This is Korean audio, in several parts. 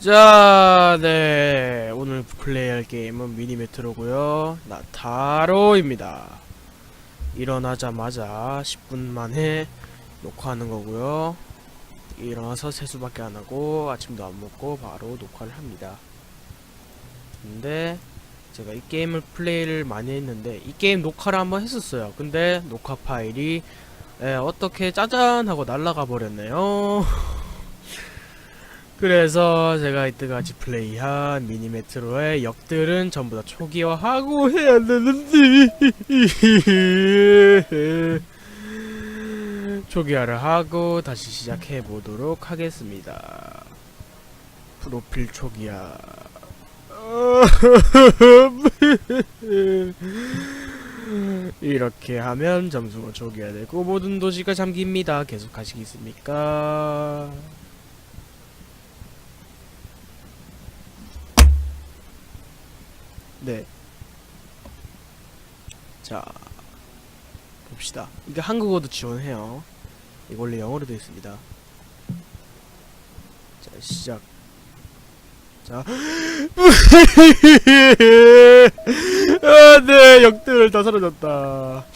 자, 네. 오늘 플레이할 게임은 미니 메트로고요. 나타로입니다. 일어나자마자 10분 만에 녹화하는 거고요. 일어나서 세수밖에 안 하고 아침도 안 먹고 바로 녹화를 합니다. 근데 제가 이 게임을 플레이를 많이 했는데 이 게임 녹화를 한번 했었어요. 근데 녹화 파일이 에, 어떻게 짜잔 하고 날라가 버렸네요. 그래서 제가 이때까지 플레이한 미니 메트로의 역들은 전부 다 초기화하고 해야 되는데 초기화를 하고 다시 시작해 보도록 하겠습니다. 프로필 초기화. 이렇게 하면 점수가 초기화되고 모든 도시가 잠깁니다. 계속 하시겠습니까? 네. 자, 봅시다. 이게 한국어도 지원해요. 이거 원래 영어로 되어 있습니다. 자, 시작. 자. 아, 네, 역들 다 사라졌다.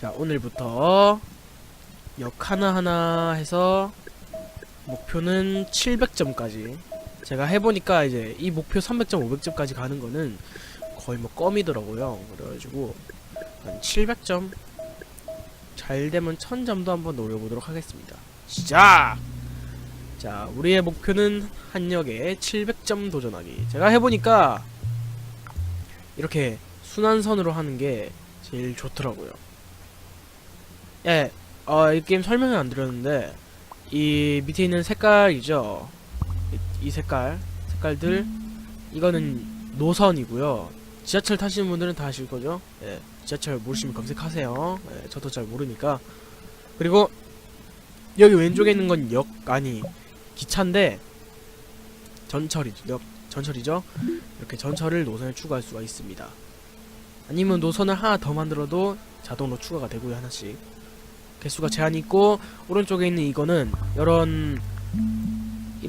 자, 오늘부터 역 하나하나 해서 목표는 700점까지 제가 해보니까 이제 이 목표 300점, 500점까지 가는 거는 거의 뭐 껌이더라고요. 그래가지고 한 700점 잘 되면 1000점도 한번 노려보도록 하겠습니다. 시작! 자, 우리의 목표는 한 역에 700점 도전하기. 제가 해보니까 이렇게 순환선으로 하는 게 제일 좋더라고요. 예, 어, 이 게임 설명을 안 드렸는데 이 밑에 있는 색깔이죠. 이, 이 색깔 색깔들 이거는 노선이고요. 지하철 타시는 분들은 다 아실 거죠? 예, 지하철 모르시면 검색하세요. 예, 저도 잘 모르니까. 그리고 여기 왼쪽에 있는 건 역 아니 기차인데 전철이죠. 역 전철이죠. 이렇게 전철을 노선에 추가할 수가 있습니다. 아니면 노선을 하나 더 만들어도 자동으로 추가가 되고요 하나씩. 개수가 제한이 있고 오른쪽에 있는 이거는 이런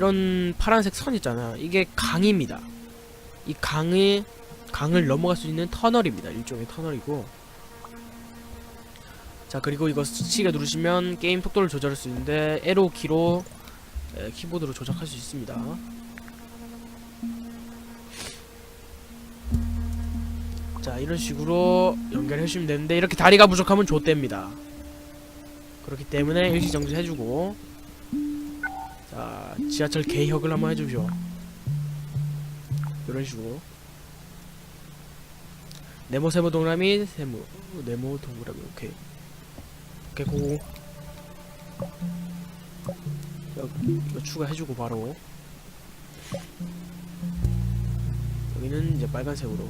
이런 파란색 선 있잖아요. 이게 강입니다. 이 강을 강을 넘어갈 수 있는 터널입니다. 일종의 터널이고. 자 그리고 이거 스치게 누르시면 게임 속도를 조절할 수 있는데 에로 키로 에, 키보드로 조작할 수 있습니다. 자 이런 식으로 연결해 주시면 되는데 이렇게 다리가 부족하면 좆됩니다. 그렇기 때문에 일시정지 해주고 자 지하철 개혁을 한번 해주죠 이런 식으로. 네모 세모 동그라미 세모 네모 동그라미 오케이. 오케이 고 여기 이거 추가해주고 바로. 여기는 이제 빨간색으로.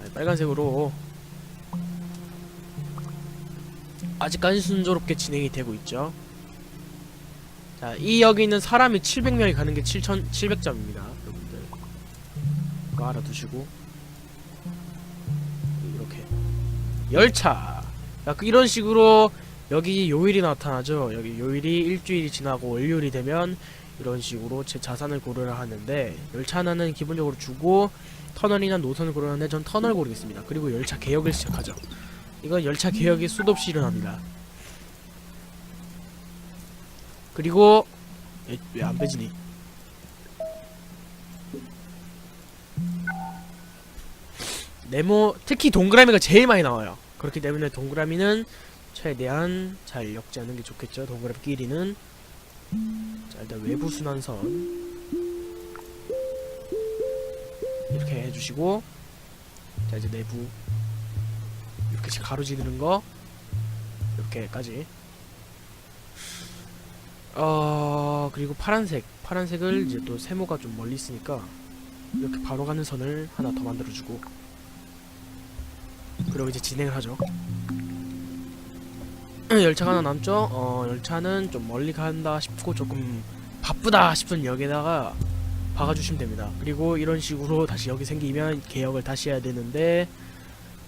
아니 빨간색으로. 아직까지 순조롭게 진행이 되고 있죠. 자, 이 여기 있는 사람이 700명이 가는 게 7,700점입니다. 여러분들. 그거 알아두시고. 이렇게. 열차! 자, 그 이런 식으로 여기 요일이 나타나죠. 여기 요일이 일주일이 지나고 월요일이 되면 이런 식으로 제 자산을 고르라 하는데 열차 하나는 기본적으로 주고 터널이나 노선을 고르는데 전 터널 고르겠습니다. 그리고 열차 개혁을 시작하죠. 이건 열차 개혁이 수도 없이 일어납니다. 그리고 왜 안 빼지니? 네모 특히 동그라미가 제일 많이 나와요. 그렇기 때문에 동그라미는 최대한 잘 엮지 않는 게 좋겠죠. 동그라미 끼리는 자 일단 외부 순환선 이렇게 해주시고 자 이제 내부 이렇게 가로지르는 거 이렇게까지 어 그리고 파란색. 파란색을 이제 또 세모가 좀 멀리 있으니까 이렇게 바로 가는 선을 하나 더 만들어주고. 그리고 이제 진행을 하죠. 열차가 하나 남죠? 어 열차는 좀 멀리 간다 싶고 조금 바쁘다 싶은 역에다가 박아주시면 됩니다. 그리고 이런 식으로 다시 역이 생기면 개역을 다시 해야 되는데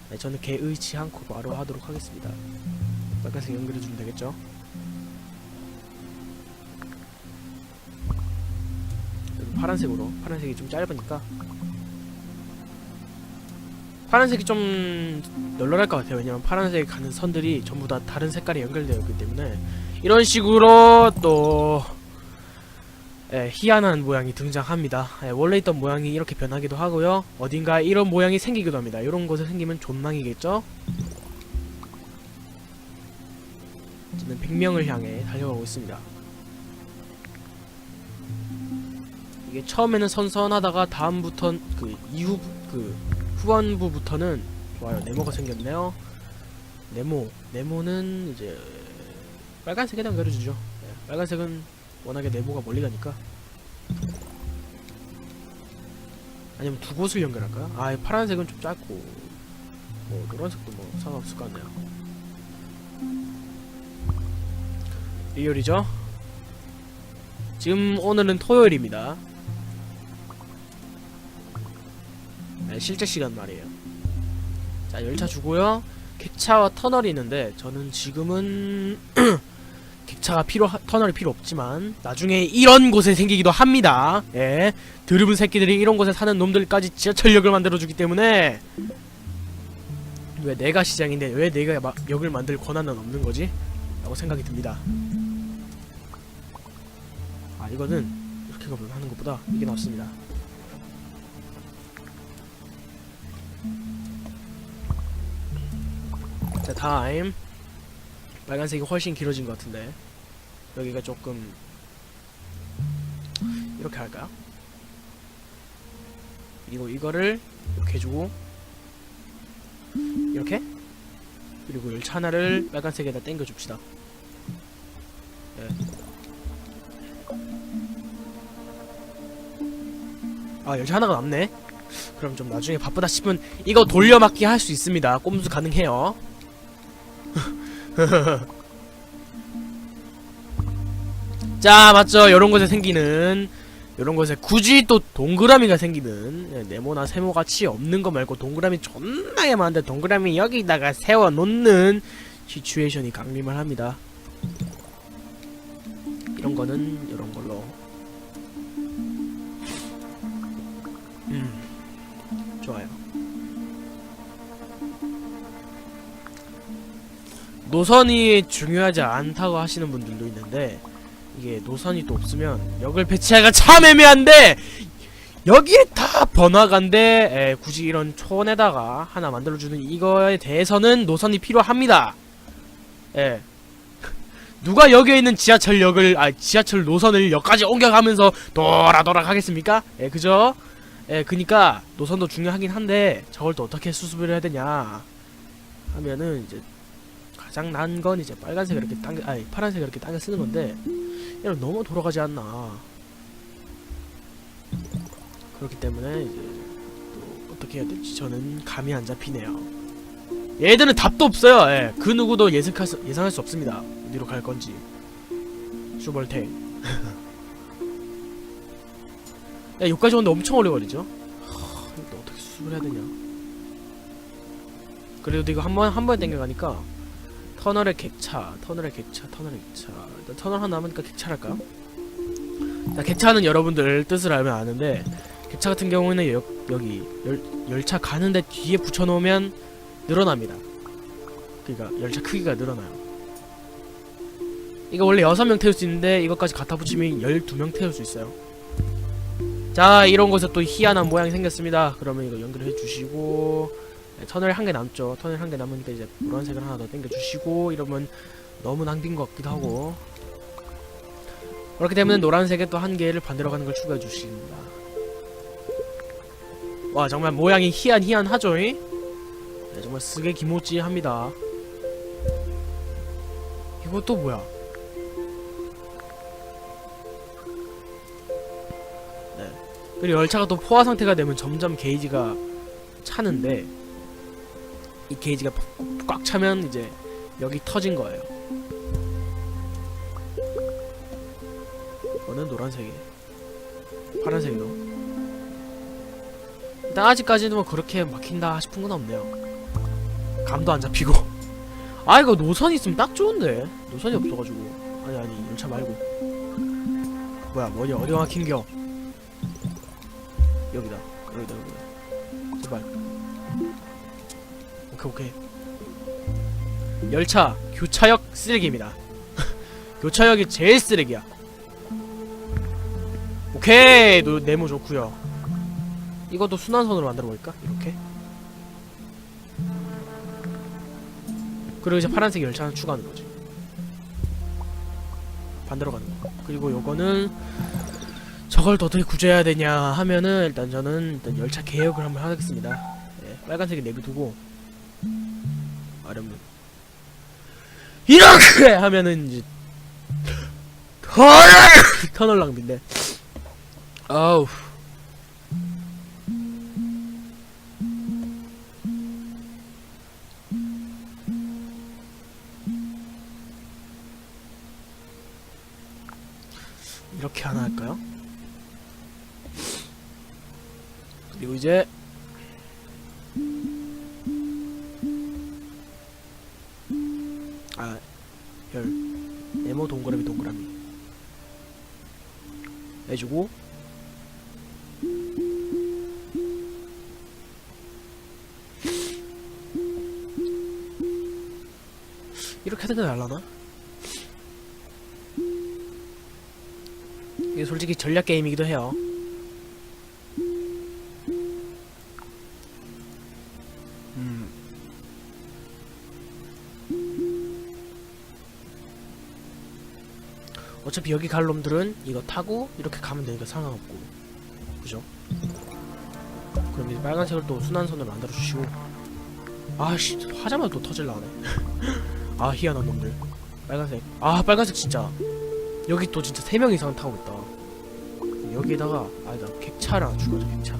네, 저는 개 의치 않고 바로 하도록 하겠습니다. 빨간색 연결해주면 되겠죠? 파란색으로. 파란색이 좀 짧으니까. 파란색이 좀 널널할 것 같아요. 왜냐면 파란색에 가는 선들이 전부 다 다른 색깔이 연결되어 있기 때문에. 이런 식으로 또 예, 희한한 모양이 등장합니다. 예, 원래 있던 모양이 이렇게 변하기도 하고요. 어딘가 이런 모양이 생기기도 합니다. 이런 곳에 생기면 존망이겠죠? 저는 100명을 향해 달려가고 있습니다 이게 처음에는 선선하다가 다음부턴 그 이후 그 후반부부터는 좋아요. 네모가 생겼네요. 네모 네모는 이제 빨간색에 연결해주죠. 네, 빨간색은 워낙에 네모가 멀리 가니까. 아니면 두 곳을 연결할까요? 아 파란색은 좀 짧고 뭐 노란색도 뭐 상관없을 것 같네요. 리얼이죠? 지금 오늘은 토요일입니다 실제 시간 말이에요. 자, 열차 주고요. 객차와 터널이 있는데 저는 지금은 객차가 필요 하- 터널이 필요 없지만 나중에 이런 곳에 생기기도 합니다. 예. 드르븐 새끼들이 이런 곳에 사는 놈들까지 지하철역을 만들어 주기 때문에 왜 내가 시장인데 왜 내가 마, 역을 만들 권한은 없는 거지? 라고 생각이 듭니다. 아, 이거는 이렇게 하는 것보다 이게 낫습니다. 자 다음. 빨간색이 훨씬 길어진 것 같은데. 여기가 조금 이렇게 할까요? 그리고 이거를 이렇게 해주고 이렇게? 그리고 열차 하나를 빨간색에다 당겨 줍시다. 네. 아 열차 하나가 남네. 그럼 좀 나중에 바쁘다 싶으면 이거 돌려막기 할 수 있습니다. 꼼수 가능해요 자 맞죠. 요런 곳에 생기는 요런 곳에 굳이 또 동그라미가 생기는 예, 네모나 세모 같이 없는 거 말고 동그라미 존나게 많은데 동그라미 여기다가 세워 놓는 시츄에이션이 강림을 합니다. 이런 거는 요런 걸로. 음 좋아요 노선이 중요하지 않다고 하시는 분들도 있는데 이게 노선이 또 없으면 역을 배치하기가 참 애매한데 여기에 다 번화가인데 에, 굳이 이런 촌에다가 하나 만들어주는 이거에 대해서는 노선이 필요합니다 예 누가 여기에 있는 지하철역을 아 지하철 노선을 역까지 옮겨가면서 돌아 돌아 가겠습니까? 예 그죠? 예 그니까 노선도 중요하긴 한데 저걸 또 어떻게 수습을 해야 되냐 하면은 이제 가장 나은 건 이제 빨간색을 이렇게 당겨 아니 파란색을 이렇게 당겨 쓰는 건데 이런 너무 돌아가지 않나. 그렇기 때문에 이제 또 어떻게 해야 될지 저는 감이 안 잡히네요. 얘들은 답도 없어요. 예. 그 누구도 예상할 수, 예상할 수 없습니다. 어디로 갈 건지. 슈벌테 야 여기까지 오는데 엄청 오래 걸리죠? 하, 이거 어떻게 수습을 해야 되냐? 그래도 이거 한 번 한 번에 땡겨가니까 터널의 객차, 터널의 객차, 터널의 객차. 일단 터널 하나 남으니까 객차랄까? 자, 객차는 여러분들 뜻을 알면 아는데 객차 같은 경우에는 여, 여기 열, 열차 가는데 뒤에 붙여놓으면 늘어납니다. 그러니까 열차 크기가 늘어나요. 이거 원래 6명 태울 수 있는데 이것까지 갖다 붙이면 12명 태울 수 있어요. 자, 이런 곳에 또 희한한 모양이 생겼습니다. 그러면 이거 연결해 주시고 네, 터널 한 개 남죠. 터널 한 개 남으니까 이제 노란색을 하나 더 당겨주시고 이러면 너무 낭비인 것 같기도 하고 그렇기 때문에 노란색에 또 한 개를 반대로 가는 걸 추가해 주십니다. 와 정말 모양이 희한희한하죠? 이? 네, 정말 쓰게 기모찌합니다. 또 뭐야? 네. 그리고 열차가 또 포화 상태가 되면 점점 게이지가 차는데 이 게이지가 꽉 차면 이제 여기 터진 거예요. 이거는 노란색이, 파란색이도. 일단 아직까지는 뭐 그렇게 막힌다 싶은 건 없네요. 감도 안 잡히고. 아 이거 노선 있으면 딱 좋은데 노선이 없어가지고 아니 아니 열차 말고 뭐야 뭐냐 어디가 막힌겨 여기다 여기다 여기다 제발 오케이 오케이 열차 교차역 쓰레기입니다. 교차역이 제일 쓰레기야. 오케이 노, 네모 좋구요. 이것도 순환선으로 만들어 볼까? 이렇게? 그리고 이제 파란색 열차 하나 추가하는 거지. 반대로 가는 거. 그리고 요거는 저걸 더 어떻게 구제해야 되냐 하면은 일단 저는 일단 열차 개혁을 한번 하겠습니다. 네, 빨간색이 내비두고 아련문 이렇게 하면은 이제 터널 터널 낭비인데. 아우. 이렇게 하나 할까요? 그리고 이제 해주고 이렇게 하는 게 날라나? 이게 솔직히 전략 게임이기도 해요. 여기 갈 놈들은 이거 타고 이렇게 가면 되니까 상관없고. 그죠? 그럼 이제 빨간색을 또 순환선으로 만들어 주시고. 아씨 하자마자 또 터질 나오네. 아 희한한 놈들. 빨간색. 아 빨간색 진짜. 여기 또 진짜 3명 이상 타고 있다. 여기에다가 아니다 객차를 하나 추가하자 객차.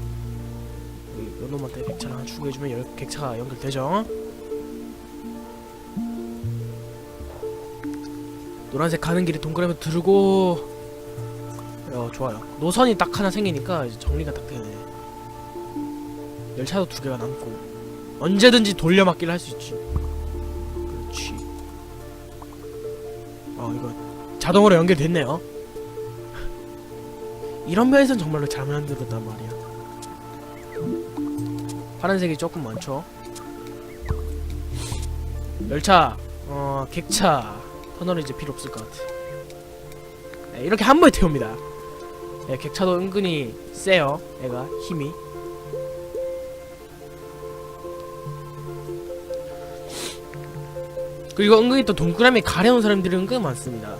여기 요 놈한테 객차를 하나 추가해주면 여, 객차가 연결되죠 노란색 가는 길에 동그라미 들고. 어 좋아요. 노선이 딱 하나 생기니까 이제 정리가 딱 되네. 열차도 두 개가 남고. 언제든지 돌려막기를 할 수 있지. 그렇지. 어 이거 자동으로 연결됐네요. 이런 면에선 정말로 잘 만들었단 말이야. 파란색이 조금 많죠? 열차 어 객차 터널은 이제 필요 없을 것 같아. 네, 이렇게 한 번에 태웁니다. 네, 객차도 은근히 세요. 애가 힘이. 그리고 은근히 또 동그라미 가려운 사람들이 은근 많습니다.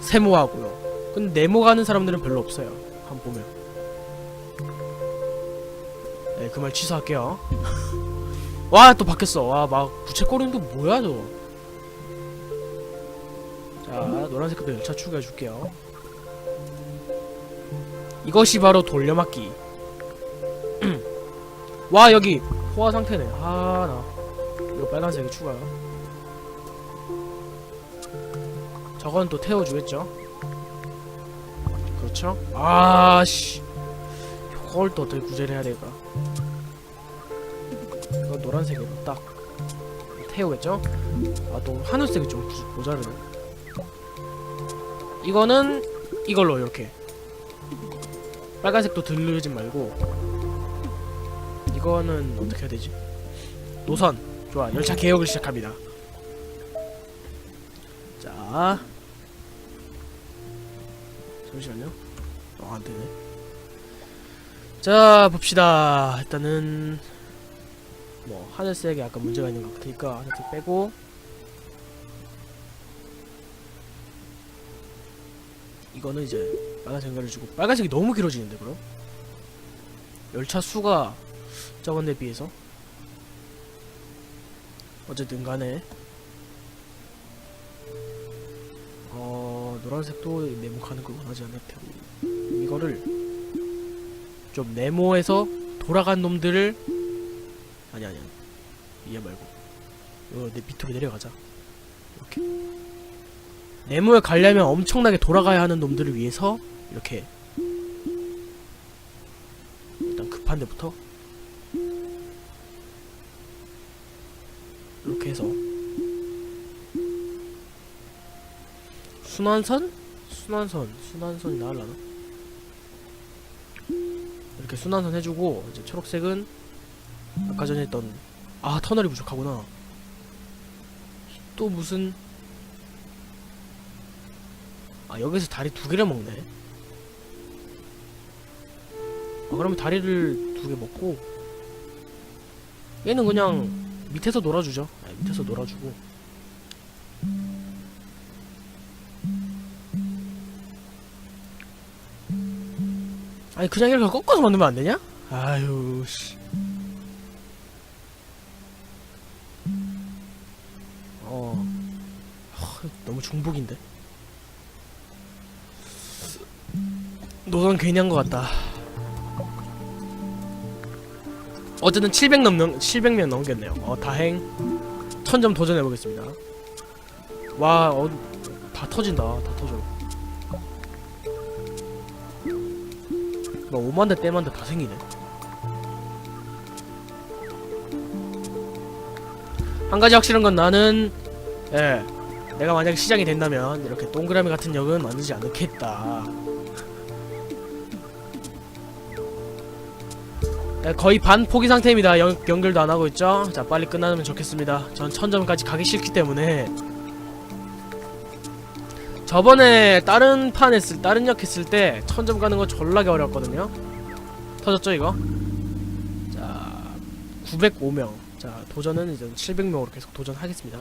세모하고요. 근데 네모 가는 사람들은 별로 없어요. 한번 보면. 네 그 말 취소할게요. 와 또 바뀌었어. 와 막 부채꼴음도 뭐야 저 자 노란색도 열차 추가해 줄게요. 이것이 바로 돌려막기. 와 여기 포화 상태네. 아나. 이거 빨간색이 추가요. 저건 또 태워주겠죠? 그렇죠? 아씨. 이걸 또 어떻게 구제를 해야 될까? 이거 노란색으로 딱 태우겠죠? 아 또 하늘색이 좀 부- 모자르네 이거는 이걸로 이렇게. 빨간색도 들르지 말고. 이거는 어떻게 해야 되지? 노선. 좋아. 열차 개혁을 시작합니다. 자. 잠시만요. 어 안되네. 자 봅시다. 일단은 뭐 하늘색에 약간 문제가 있는 것 같으니까 하늘색 빼고 이거는 이제 빨간색 연결을 주고 빨간색이 너무 길어지는데 그럼? 열차 수가 저번 데 비해서? 어쨌든 간에. 어 노란색도 네모가는 걸 원하지 않을 테고. 이거를 좀 네모에서 돌아간 놈들을 아니 아니 아니. 이해 말고. 이거 내 밑으로 내려가자. 이렇게 네모에 가려면 엄청나게 돌아가야 하는 놈들을 위해서 이렇게 일단 급한 데부터 이렇게 해서 순환선? 순환선 순환선이 나을라나? 이렇게 순환선 해주고 이제 초록색은 아까 전에 했던 아 터널이 부족하구나 또 무슨 아 여기서 다리 두 개를 먹네 아 그러면 다리를 두 개 먹고 얘는 그냥 밑에서 놀아주죠 아, 밑에서 놀아주고 아니 그냥 이렇게 꺾어서 만들면 안 되냐? 아유 씨. 어. 허, 너무 중복인데. 노선 괜히 한 것 같다. 어쨌든 700 넘는 700명 넘겼네요. 어 다행. 1000점 도전해 보겠습니다. 와, 어, 다 터진다. 다 터져. 막 5만 대 떼만 대 다 생기네. 한 가지 확실한 건 나는 예 내가 만약 시장이 된다면 이렇게 동그라미 같은 역은 만들지 않겠다. 예, 거의 반 포기 상태입니다. 연, 연결도 안 하고 있죠. 자 빨리 끝나면 좋겠습니다. 전 천점까지 가기 싫기 때문에 저번에 다른 판 했을 다른 역 했을 때 천점 가는 거 졸라게 어려웠거든요. 터졌죠 이거? 자 905명. 자 도전은 이제 700명으로 계속 도전하겠습니다.